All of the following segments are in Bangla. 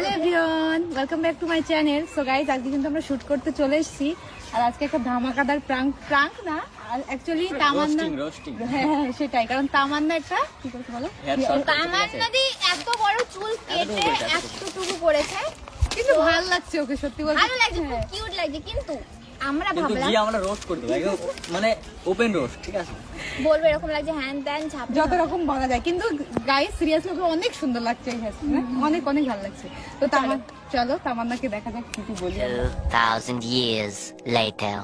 Hello everyone welcome back to my channel so guys আজকে কিন্তু আমরা শুট করতে চলে এসেছি। আর আজকে একটা ধামাকাদার প্রাঙ্ক প্রাঙ্ক না? Actually Tamanna roasting. হ্যাঁ হ্যাঁ, সেটাই। কারণ তামান্না একটা কি করতে বলো? গেছে। নদী এত বড় চুল কেটে এতটুকু করেছে, কিন্তু ভালো লাগছে ওকে সত্যি বলতে। ভালো লাগছে খুব কিউট লাগছে। কিন্তু আমরা ভাবলাম আমরা রোস্ট মানে ওপেন রোস্ট ঠিক আছে? বলবে এরকম লাগছে হ্যান ত্যান ছাপ যত রকম বলা যায় কিন্তু গাইজ সিরিয়াসলি ওকে অনেক সুন্দর লাগছে এই হেয়ারস্টাইল অনেক অনেক ভালো লাগছে তো তামান চলো তামান্নাকে দেখা যাক কি কি বলি আমরা। 2,000 years later.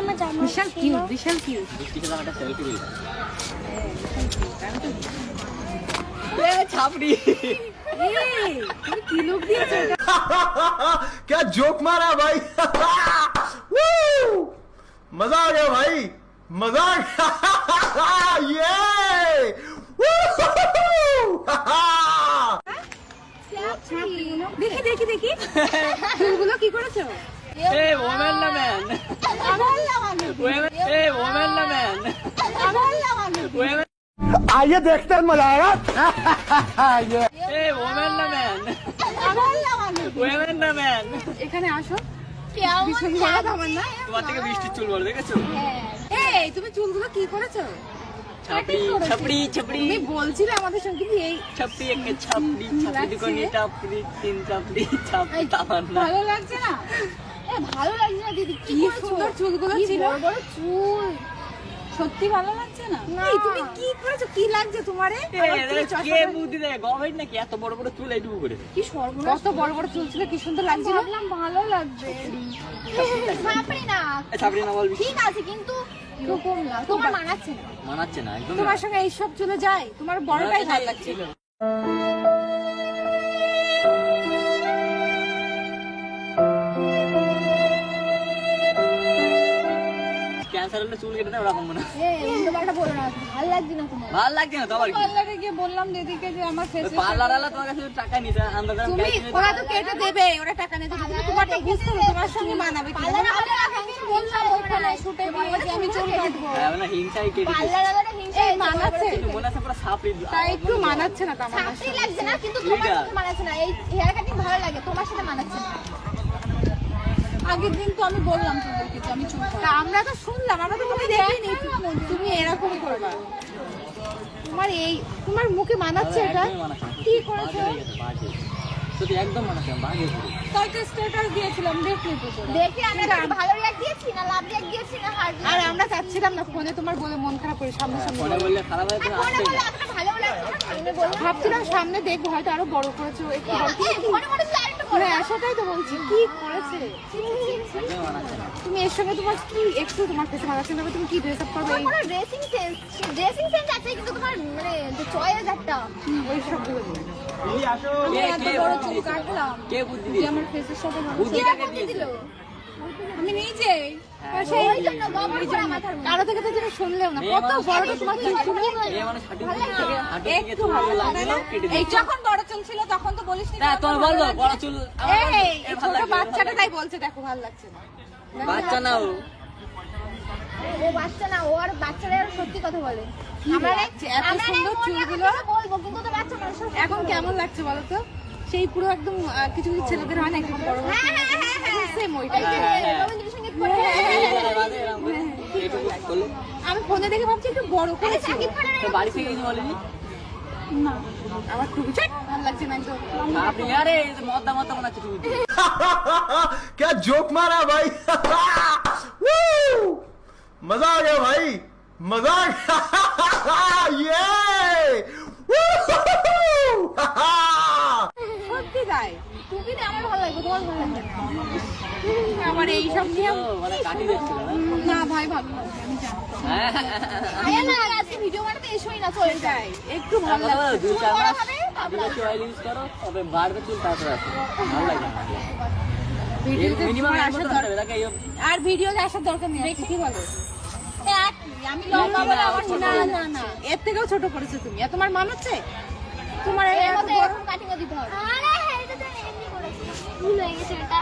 আমার জামা বিশাল কিউট বিশাল কিউট বৃষ্টির সাথে একটা সেলফি দিই ছাপড়ি তুমি কি লুক দিয়েছো এটা? क्या जोक मारा भाई Woo! मजा आ गया भाई मजा आ गया ये দেখি দেখি দেখি চুলগুলো কি করেছো এ ওমেন না ম্যান এ ওমেন না ম্যান ওমেন आइए देखते हैं मजा आएगा এ ওমেন না ম্যান ওমেন না ম্যান এখানে আসো কেমন ভীষণ বড় তামান্না তোমার থেকে বৃষ্টির চুল বড় দেখেছো এই তুমি চুলগুলো কি করেছ? ছাপড়ি ছাপড়ি ছাপড়ি। তুমি বলছিলে আমাদের সঙ্গে কি এই ছাপড়ি একে ছাপড়ি ছাপড়ি লাগছে? দুকনি টাপড়ি তিন চাপড়ি ছাপড়ি তামান্না ভালো লাগছে না? এ ভালো লাগছে না দিদি কি সুন্দর চুলগুলো ছিল। বড় বড় চুল। সত্যি ভালো লাগছে না? না। এই তুমি কি করেছ? কি লাগছে তোমারে? কে বুদ্ধি দেয়? গভর্নমেন্ট নাকি এত বড় বড় চুল এইটুকু করে? কি সর্বনাশ কত বড় বড় চুল ছিল কি সুন্দর লাগছিল? ভাবলাম ভালো লাগবে। ছাপড়ি না ছাপড়ি না বলবি। ঠিক আছে কিন্তু না। তোমার মানাচ্ছে না। মানাচ্ছে না একদম তোমার সঙ্গে এইসব চলে যায় তোমার বড়টাই ভালো লাগছে। ক্যান্সার হলে চুল কেটে দেয় ওরকম মনে ভালো লাগছে না তোমার? ভালো লাগছে না তো পার্লারে গিয়ে বললাম দিদিকে যে আমার ফেসে পার্লার আলা তোমার কাছে টাকা নিতে আমরা দাম তুমি ওরা তো কেটে দেবে ওরা টাকা বুঝতে হবে তোমার সঙ্গে মানাবে কি পার্লার হেয়ার ভালো লাগে তোমার সাথে মানাচ্ছে না আগের দিন তো আমি বললাম আমি আমরা তো শুনলাম আমরা তো তুমি দেখিনি তুমি এরকম করবা তোমার এই তোমার মুখে মানাচ্ছে এটা? কি করেছ? একদম তাই তো স্ট্যাটাস দিয়েছিলাম? দেখলি তো তোরা। আমরা ভালো রিয়াক্ট দিয়েছি না লাভ রিয়াক্ট দিয়েছি না হার্ড আর আমরা চাচ্ছিলাম না ফোনে তোমার বলে মন খারাপ করে সামনে সামনে ফোনে বললে খারাপ হয় ফোনে ভালো লাগছে না। সামনে ভাবছিলাম সামনে দেখব হয়তো আরও বড় করেছ একটু বড় হ্যাঁ সেটাই তো বলছি। কি করেছে? তুমি এর সঙ্গে তোমার কি একটু তোমার কাছে ভালো না? তুমি কি ড্রেস আপ করবে? কোনো ড্রেসিং সেন্স ড্রেসিং সেন্স আছে কিন্তু তোমার মানে যে চয়েস একটা। ওই সবগুলো দিয়ে কে এত বড় চুল কাটলাম। কে বুদ্ধি যে আমার ফেসের সাথে বুদ্ধি দিল? আমি নিজে সেই ওই জন্য গবর করা মাথার মধ্যে। কারও থেকে তো তুমি শুনলেও না। কত বড়টা তোমার চুল ছিল এ মানে হাঁটু থেকে হাঁটু থেকে একটু চুল ভালো লাগল লাগে না? কেটে এই যখন বড় চুল ছিল তখন তো বলিস না তোমার বলব বড় চুল এই এ এই ভালো ছোট বাচ্চাটা তাই বলছে দেখো ভালো লাগছে না। বাচ্চা না। ও ও বাচ্চা না ও আর বাচ্চারা সত্যি কথা বলে। আমরা এত সুন্দর এখন চুলগুলো। বলব কিন্তু তো বাচ্চা মানুষ এখন কেমন লাগছে বলো তো? সেই পুরো একদম কিছু কিছু ছেলেদের হয় না একদম বড় বড় হ্যাঁ হ্যাঁ হ্যাঁ সেম ওইটাই। যে হ্যাঁ, হ্যাঁ। রবীন্দ্রসঙ্গীত পড়ে বাদে এরম করে। এইটুকু বললো। আমি ফোনে দেখে ভাবছি একটু বড় করেছে সাকিব খানের তো বাড়ি থেকে কিছু বলেনি না আমার খুবই ছোট ভালো লাগছে না একদম আপনি আরে এই যে মদ্দা মদ্দা মনে হচ্ছে তুমি क्या जोक मारा भाई Woo! मजा आ गया भाई मजा आ गया ये না। আমার এই সব নিয়ে ও, মানে কাটি না না ভাই আমি হ্যাঁ না আজকে ভিডিও বানাতে এসোই না চলে যায় একটু ভালো কথা বলো, লাগছে। দুই চুল বড় হবে, তারপর অয়েল ইউজ করো তবে বাড়বে চুল তারপরে আসে ভালো লাগে না। ভিডিওতে মিনিমাম তোমার এক আসার দরকার হবে তাকে এই আর ভিডিওতে আসার দরকার নেই কি বলো। আমি লম্বা বলে আমার না না না। এর থেকেও ছোট করেছ তুমি। আর তোমার তোমার এর মধ্যে এরকম কাটিংও দিতে হবে। আরে এটা তো এমনি করেছি। ভুল হয়ে গেছে এটা।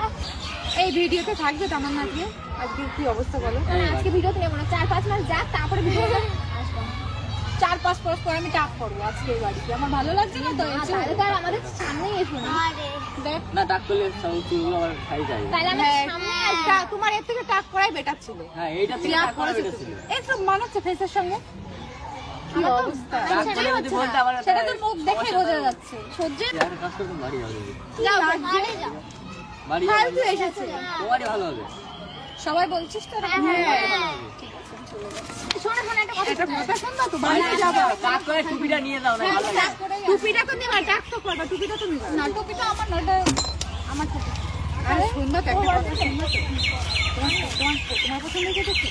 এই ভিডিওতে থাকবে তামার নাচবে আজকে কি অবস্থা বলো? আজকে ভিডিওতে নেব না। চার পাঁচ মাস যাক তারপরে ভিডিও আসব চার পাঁচ বছর পর আমি টাক করব আজকে এই বাড়িতে। আমার ভালো লাগছে না তো? তাহলে তো আর আমাদের সামনেই এসো না। দেখ। না টাক করলে সব চুলগুলো আমার খাই যায়। তাহলে আমি হ্যাঁ, সামনে হ্যাঁ, তোমার এর থেকে টাক করাই বেটার ছিল। হ্যাঁ এইটা থেকে টাক করা বেটার ছিল। এই তো মানাচ্ছে ফেসের সঙ্গে? কি অবস্থা? না। সেটা তো মুখ দেখে বোঝা যাচ্ছে। সহ্যে যাও। বাড়ি যাও। ফালতু এসেছে। তোমারই ভালো হবে। সবাই বলছিস তো? এরকম? হ্যাঁ, হ্যাঁ। হ্যাঁ। শোনো শোনো একটা কথা একটা কথা শুন না তো বাড়িতে যাবা। টাক করে টুপিটা নিয়ে যাও না হ্যাঁ, ভালো লাগে টুপিটা তো নিবা টাক তো করবা টুপিটা তো নিবা। না টুপিটা আমার না আমার টুপি। আরে শুনবা একটা কথা তোমার তোমার পছন্দ কি দেখো লাগছে।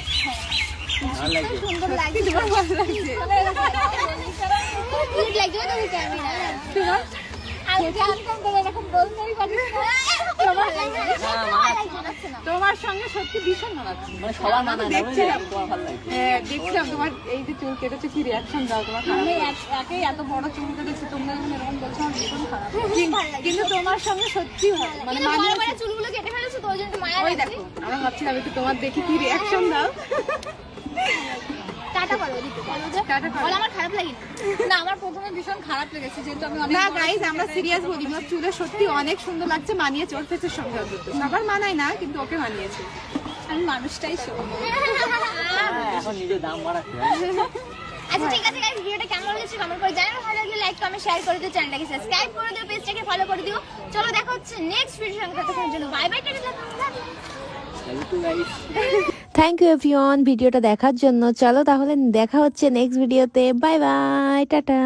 সুন্দর লাগছে। তোমার ভালো লাগছে। তোমার? তোমার সঙ্গে সত্যি ভীষণ মানাচ্ছে মানে সবার মানা না দেখছিলাম। হ্যাঁ দেখছিলাম তোমার এই যে চুল কেটেছে কি রিয়াকশন দাও তোমার একেই এত বড় চুল কেটেছে তোমরা যখন এরকম বলছো আমার ভীষণ খারাপ কিন্তু- তোমার সঙ্গে সত্যি মানে চুলগুলো কেটে ফেলেছো তো ওই জন্য মায়া ওই দেখো আমরা ভাবছিলাম একটু তোমার দেখি কি রিয়াকশন দাও। টাটা করো বলো। আমার খারাপ লাগেনি। না আমার প্রথমে ভীষণ খারাপ লেগেছে যেহেতু আমি না গাইজ আমরা সিরিয়াস বলি চুলে সত্যি অনেক সুন্দর লাগছে মানিয়েছে ওর ফেসের সঙ্গে সবার মানায় না কিন্তু ওকে মানিয়েছে। আমি মানুষটাই শো হ্যাঁ, এখন দাম বাড়াচ্ছে আচ্ছা ঠিক আছে গাইস ভিডিওটা কেমন লেগেছে কমেন্ট করে জানাও ভালো লাগলে লাইক কমেন্ট শেয়ার করে দিও চ্যানেলটাকে সাবস্ক্রাইব করে দিও পেজটাকে ফলো করে দিও। চলো দেখা হচ্ছে নেক্সট ভিডিওর সঙ্গে ততক্ষণের জন্য। Bye bye tata thank you everyone ভিডিওটা দেখার জন্য। চলো তাহলে দেখা হচ্ছে নেক্সট ভিডিওতে বাই বাই টাটা